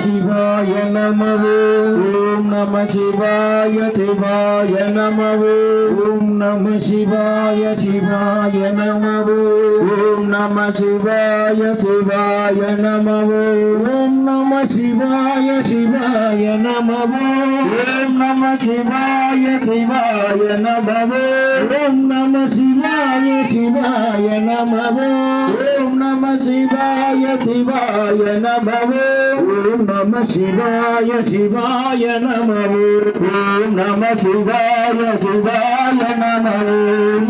శివాయ నమవో ఓం నమ శివాయ శివాయ నమవో ఓం నమ శివాయ శివాయ నమవో ఓం నమ శివాయ శివాయ నమవో ఓం నమ శివాయ శివాయ నమవో ఓం నమ శివాయ శివాయ నమవో ఓం నమ శివాయ శివాయ నమవో ఓం నమ శివాయ శివాయ నమవో ఓం నమ శివాయ శివాయ నమవో ఓం నమ శివాయ శివాయ నమవో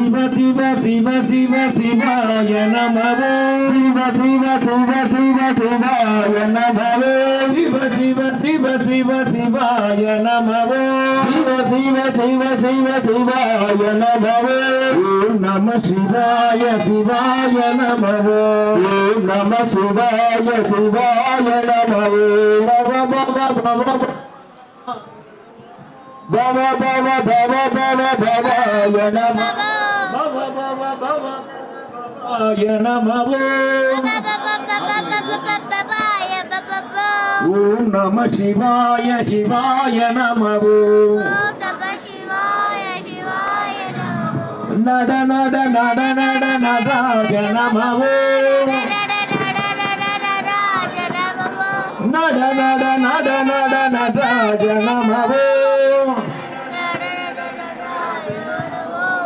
శివ శివ శివ శివ శివాయ నమవో శివ శివ శివ శివ శివాయ నమవో శివ శివ శివ శివ శివాయ నమో శివ శివ శివ శివ శివాయ నమో నమ శివాయ శివాయ నమో నమ శివాయ శివాయ నమో భవ భవ భవ భవాయ నమ భవ భవ భవాయ నమో ఓం నమ శివాయ శివాయ నమో. నడ నడ నడ నడ నడాయ నమో. నడ నడ నడ నడ నడాయ నమో.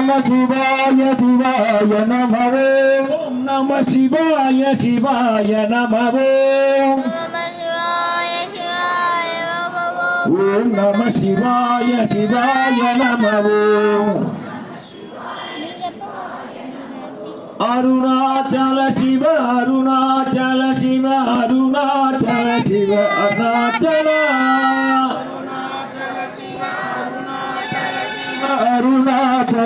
నమ శివాయ శివాయ నమో. ఓం నమ శివాయ శివాయ నమో. ఓం నమ శివాయ శివాయ నమో. అరుణాచల శివ అరుణాచల శివ అరుణాచల శివ అరుణాచల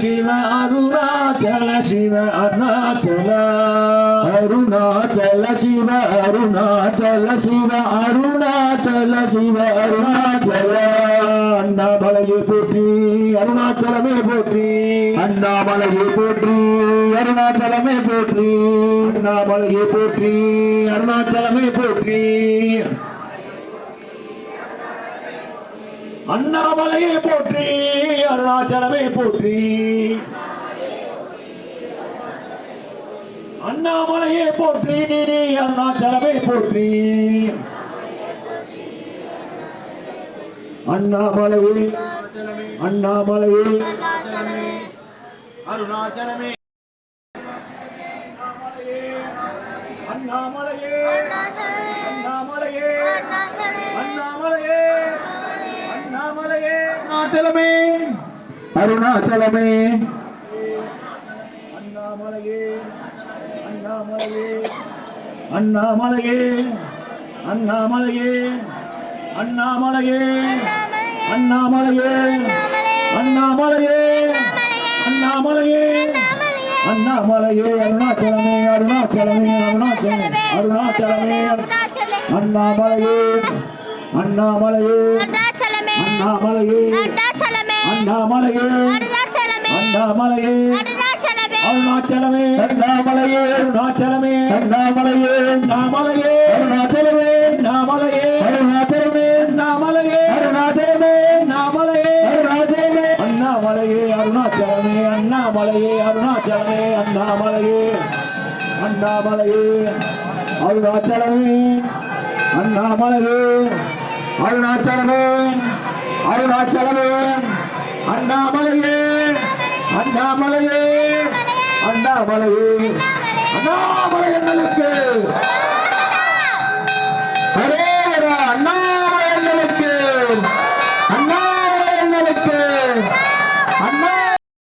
शिव अरुणाचल शिव अरुणाचल। अरुणाचल शिव अरुणाचल शिव अरुणाचल शिव अरुणाचल। अन्ना बलइ पोत्री अरुणाचल में पोत्री अन्ना बलइ पोत्री अरुणाचल में पोत्री अन्ना बलिए पोत्री अरुणाचल में पोत्री அண்ணாமலையை போற்றி அருணாச்சலமே போற்றி. அண்ணாமலையை போற்றி அருணாச்சலமே போற்றி. அண்ணாமலையே அண்ணாமலையே. அருணாச்சலமே. அண்ணாமலையே அண்ணாமலையே. அண்ணாமலையே. அண்ணாமலையே. அருணாச்சலமே. அருணாச்சலமே. அண்ணாமலையே அண்ணாமலையே அண்ணாமலையே அண்ணாமலையே அண்ணாமலையே அண்ணாமலையே அண்ணாமலையே அண்ணாமலையே அண்ணாமலையே அருணாச்சலமே அருணாச்சலமே அருணாச்சலமே அருணாச்சலமே அண்ணாமலையே அண்ணாமலையே அண்ணாமலையே அண்ணாமலையே அண்ணாமலையே அருணாச்சலமே அண்ணாமலையே அருணாச்சலமே அண்ணாமலையே அண்ணாமலையே அருணாச்சலமே அண்ணாமலையே அருணாச்சலமே அண்ணாமலையே அருணாச்சலமே அண்ணாமலையே அருணாச்சலமே அண்ணாமலையே அருணாச்சலமே அண்ணாமலையே அருணாச்சலமே அண்ணாமலையே அண்ணாமலையே அருணாச்சலமே அண்ணாமலையே அருணாச்சலமே அருணாச்சலமே அண்ணாமலையே அண்ணாமலையே அண்ணாமலையே அண்ணாமலை என்னளுக்கு